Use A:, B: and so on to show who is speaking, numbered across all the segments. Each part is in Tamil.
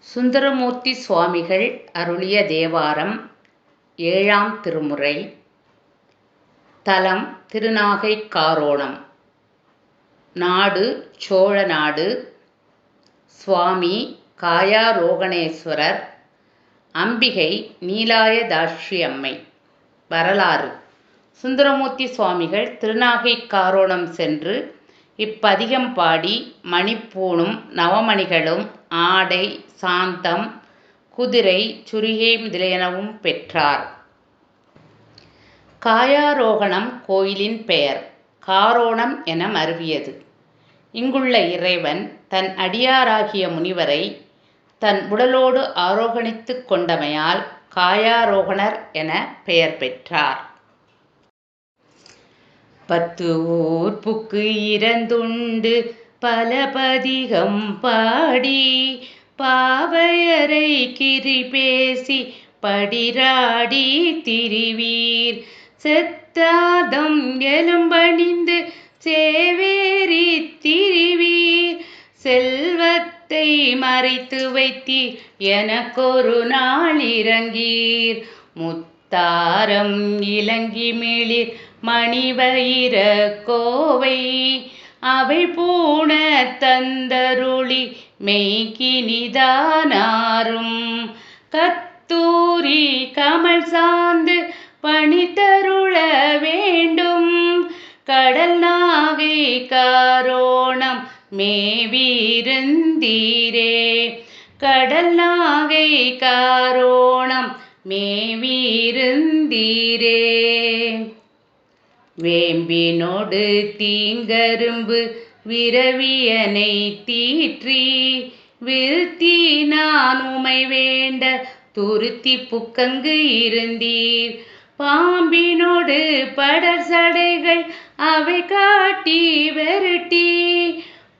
A: சுந்தரமூர்த்தி சுவாமிகள் அருளிய தேவாரம் ஏழாம் திருமுறை. தலம் திருநாகைக்காரோணம். நாடு சோழ நாடு. சுவாமி காயாரோகணேஸ்வரர். அம்பிகை நீலாயதாட்சி அம்மை வரலாறு. சுந்தரமூர்த்தி சுவாமிகள் திருநாகைக்காரோணம் சென்று இப்பதிகம் பாடி மணிப்பூணும் நவமணிகளும் ஆடை சாந்தம் குதிரை சுரிகை முதலியனவும் பெற்றார். காயாரோகணம் கோயிலின் பெயர் காரோணம் என மருவியது. இங்குள்ள இறைவன் தன் அடியாராகிய முனிவரை தன் உடலோடு ஆரோகணித்துக் கொண்டமையால் காயாரோகணர் என பெயர் பெற்றார். பத்து ஊர்ப்புக்கு இறந்துண்டு பல பதிகம் பாடி பாவையரை கிரி பேசி படிராடி திரிவீர். செத்தாதம் எலும்பணிந்து சேவேரி திரிவீர். செல்வத்தை மறைத்து வைத்தி எனக்கொரு நாள் இறங்கீர். முத்தாரம் இலங்கி மிளிர். மணிவயிர கோவை அவை பூண தந்தருளி மெய்கினிதானாரும். கத்தூரி கமல் சார்ந்து பணித்தருள வேண்டும். கடல் நாகை காரோணம் மேவீருந்தீரே. கடல் நாகை காரோணம் மேவீருந்தீரே. வேம்பினோடு தீங்கரும்பு விரவியனை தீற்றி விருத்தி நான் உமை வேண்ட துருத்தி புக்கங்கு இருந்தீர். பாம்பினோடு படர் சடைகள் அவை காட்டி வெருட்டி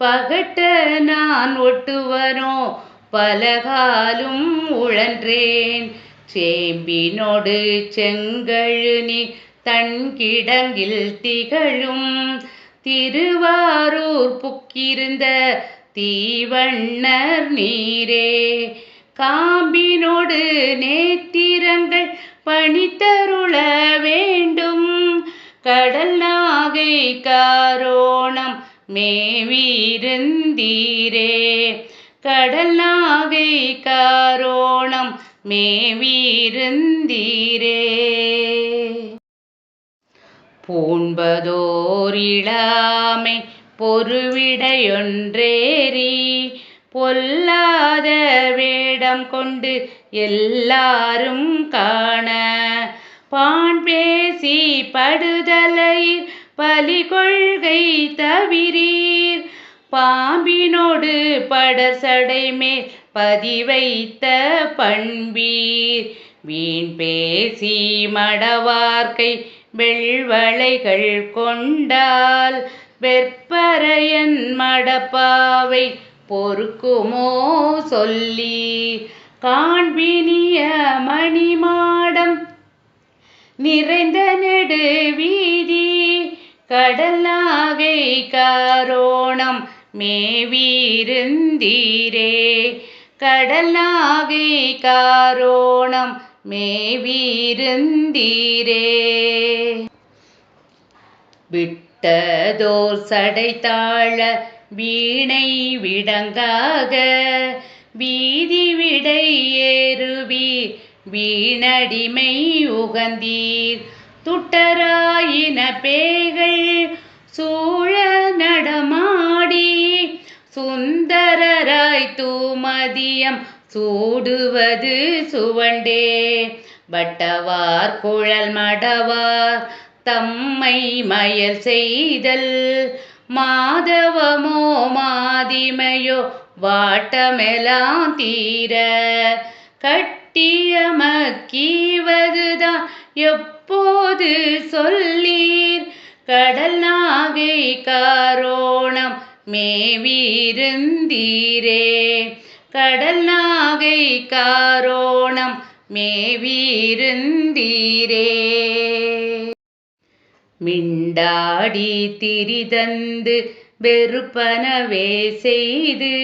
A: பகட்ட நான் ஒட்டுவரோ பலகாலும் உழன்றேன். சேம்பினோடு செங்கழு தன் கிடங்கில் திகழும் திருவாரூர் புக்கிருந்த தீவண்ணர் நீரே. காம்பினோடு நேத்திரங்கள் பணித்தருள வேண்டும். கடல் நாகை காரோணம் மே பொருவிடையொன்றேறி பொல்லாத வேடம் கொண்டு எல்லாரும் காண. பான் பேசி படுதலை பலி கொள்கை தவிரீர். பாம்பினோடு படசடை மேல் பதிவைத்த பண்பீர். வீண் பேசி மடவார்க்கை வெள்வளைகள் கொண்டால் வெற்பரையன் மடப்பாவை பொறுக்குமோ சொல்லி காண்பினிய மணிமாடம். நிறைந்த நெடு வீதி கடலாகை காரோணம் மேவீருந்தீரே. கடலாகை காரோணம் மேவீருந்தீரே. விட்டதோர் சடைத்தாழ வீணை விடங்காக வீதி விடை ஏறுவீர் வீணடிமை உகந்தீர். துட்டராயின பேகள் சூழ நடமாடி சுந்தரராய் தூமதியம் சூடுவது சுவண்டே. வட்டவார் குழல் மடவார் தம்மை மயல் செய்தல். மாதவமோ மாதிமையோ வாட்டமெலாம் தீர. கட்டியமக்கீவதுதான் எப்போது சொல்லீர். கடல் நாகை காரோணம் மேவீருந்தீரே. கடல் நாகை காரோணம் மேவீருந்தீரே. மிண்டாடி திரிதந்து வெறுப்பனவே செய்து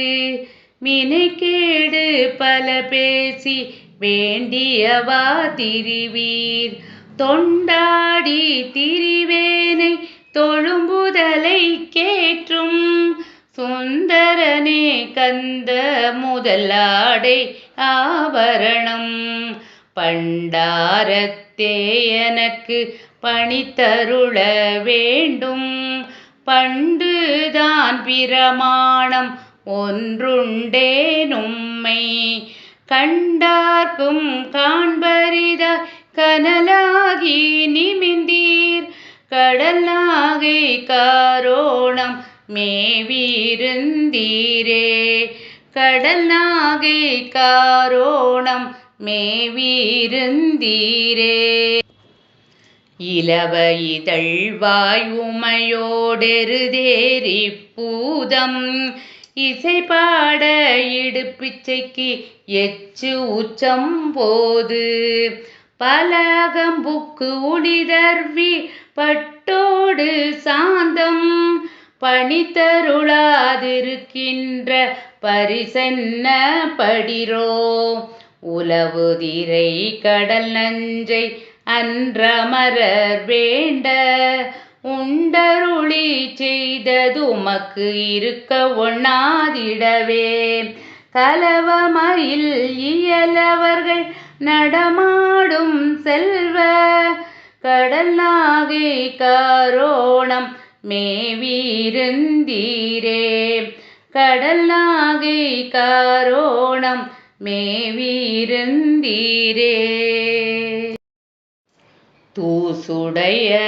A: மினைக்கேடு பல பேசி வேண்டியவா திரிவீர். தொண்டாடி திரிவேனை தொழும்புதலை கேற்றும் சுந்தரனே கந்த முதலாடை ஆபரணம். பண்டாரத்தே எனக்கு பணித்தருள வேண்டும். பண்டுதான் பிரமாணம் ஒன்றுண்டேனும்மை. கண்டார்க்கும் காண்பரித கனலாகி நிமிந்தீர். கடலாகை காரோணம் மேவிருந்தீரே. கடலாகை காரோணம் மேவிருந்தீரே. இலவ இதழ்வாய் உமையோடெருதேரி பூதம் இசை பாட இடுப்பிச்சைக்கு எச்சு உச்சம் போது. பலகம்புக்கு உளிதர்வி பட்டோடு சாந்தம். பணித்தருளாதிருக்கின்ற பரிசென்ன படிரோ. உலவுதிரை கடல் நஞ்சை அன்றமரர் வேண்ட உண்டருளி செய்ததுமக்கு இருக்க ஒண்ணாதிடவே. கலவமயில் இயலவர்கள் நடமாடும் செல்வ கடல் நாகை காரோணம் மேவிருந்தீரே. கடல் நாகை காரோணம் மேவிருந்தீரே. தூசுடைய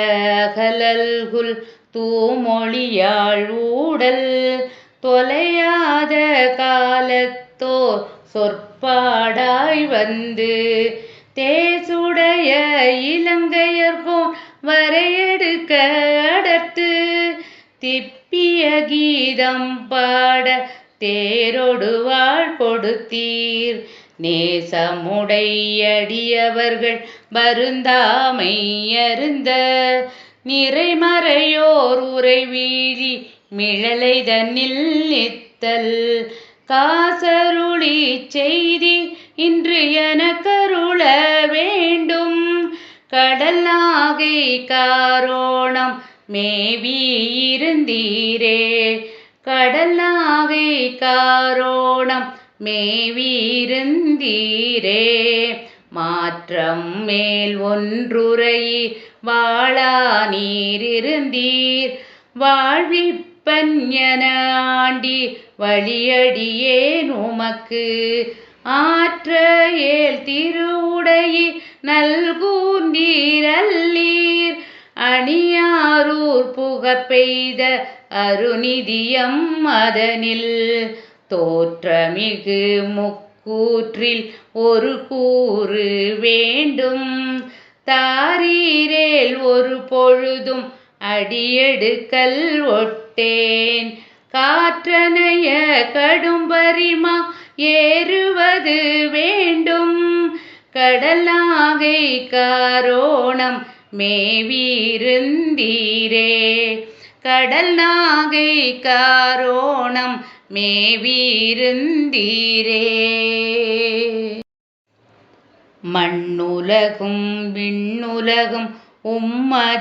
A: கலல்குல் தூமொழியாள் ஊடல் தொலையாத காலத்தோ சொற்பாடாய் வந்து தேசுடைய இலங்கையர்கோன் வரையெடுக்க அடர்த்து திப்பிய கீதம் பாட தேரொடுவாள் கொடுத்தீர். நேசமுடையடியவர்கள் வருந்தாமை அருந்த நிறைமறையோர் உரை வீழி மிழலை தன்னில் நித்தல். காசருளி செய்தி இன்று எனக்கருள வேண்டும். கடல் நாகை காரோணம் மேவி இருந்தீரே. கடல் நாகை காரோணம் மேவிருந்தீரே மாற்றம் மேல் ஒன்றுரை வாழா நீரிருந்தீர். வாழ்விப்பஞன ஆண்டி வழியடியேன் உமக்கு. ஆற்ற ஏல் திருவுடையி நல்கூந்தீரல்லீர் அணியாரூர் புக பெய்த அருநிதியம் அதனில். தோற்றமிகு முக் கூற்றில் ஒரு கூறு வேண்டும். தாரீரேல் ஒரு பொழுதும் அடியெடுக்கல் ஒட்டேன். காற்றனைய கடும்பரிமா ஏறுவது வேண்டும். கடலாகை காரோணம் மேவீருந்தீரே. கடல் நாகை காரோணம் மேவிருந்தீரே. மண்ணுலகும் விண்ணுலகும் உம்மதேயாட்சி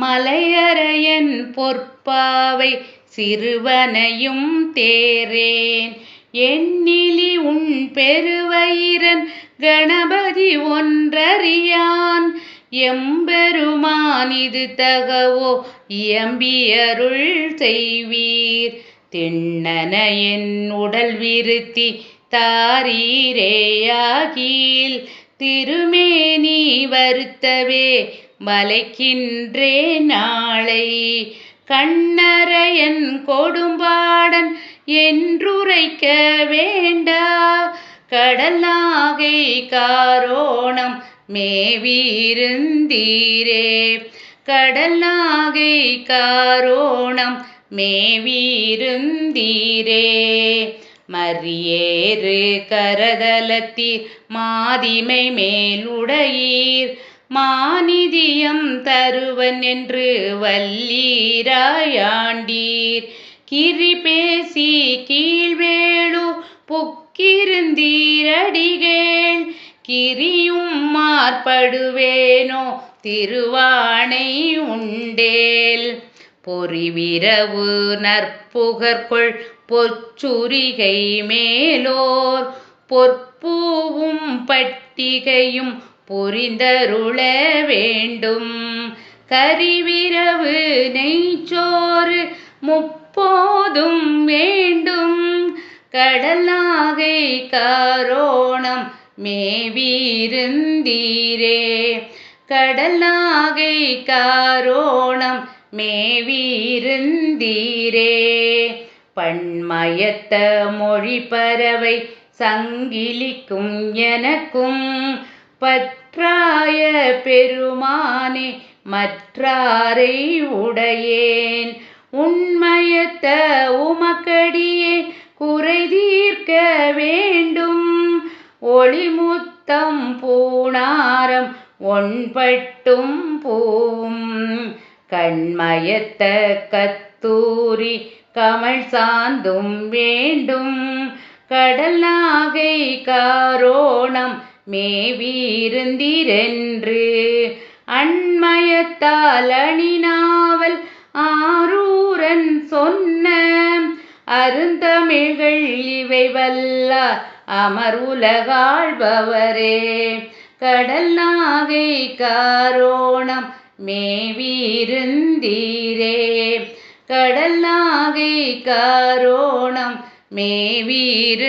A: மலையறையன் பொற்பாவை சிறுவனையும் தேரேன் எண்ணிலி உன் பெருவயிரன் கணபதி ஒன்றறியான். எம்பெருமான் இது தகவோ? இயம்பியருள் செய்வீர். திண்ணன என் உடல் விருத்தி தாரீரேயாகீல். திருமேனி வருத்தவே வலைக்கின்றே நாளை. கண்ணரையன் கொடும்பாடன் என்றுரைக்க வேண்டா. கடல் நாகை காரோணம் மேவிருந்தீரே. கடல் நாகை காரோணம் மேவிருந்தீரே. மரியேறு கரதலத்தீர் மாதிமை மேலுடையீர். மாநிதியம் தருவன் என்று வல்லீராயாண்டீர். கிரி பேசி கீழ்வேளு புக்கிருந்தீரடிகேள். கிரியும் மார்படுவேனோ திருவானை உண்டேல். பொறிவிரவு நற்புகர்கொள் பொற்சுரிகை மேலோர். பொற்பூவும் பட்டிகையும் புரிந்தருள வேண்டும். கரிவிரவு நெய்ச்சோறு முப்போதும் வேண்டும். கடலாகை காரோணம் மேவிருந்தீரே. கடலாகை காரோணம் மேவிருந்தீரே. பண்மயத்த மொழி பறவை சங்கிலிக்கும் எனக்கும் பற்றாய பெருமானே மற்றாரை உடையேன். உண்மயத்த உமக்கடியே குறை தீர்க்க வேண்டும். ஒளிமுத்தம் பூணாரம் ஒன்பட்டும் பூவும். கண்மயத்த கத்தூரி கமல் சாந்தும் வேண்டும். கடல் நாகை காரோணம் மேவிருந்திரென்று. அண்மயத்தால் அணிநாவல் ஆரூ அருந்தமிழ்கள் இவை வல்லார் அமர் உலகாழ்பவரே. கடல் நாகை காரோணம் மேவிருந்தீரே. கடல் நாகை காரோணம் மேவிருந்தீரே.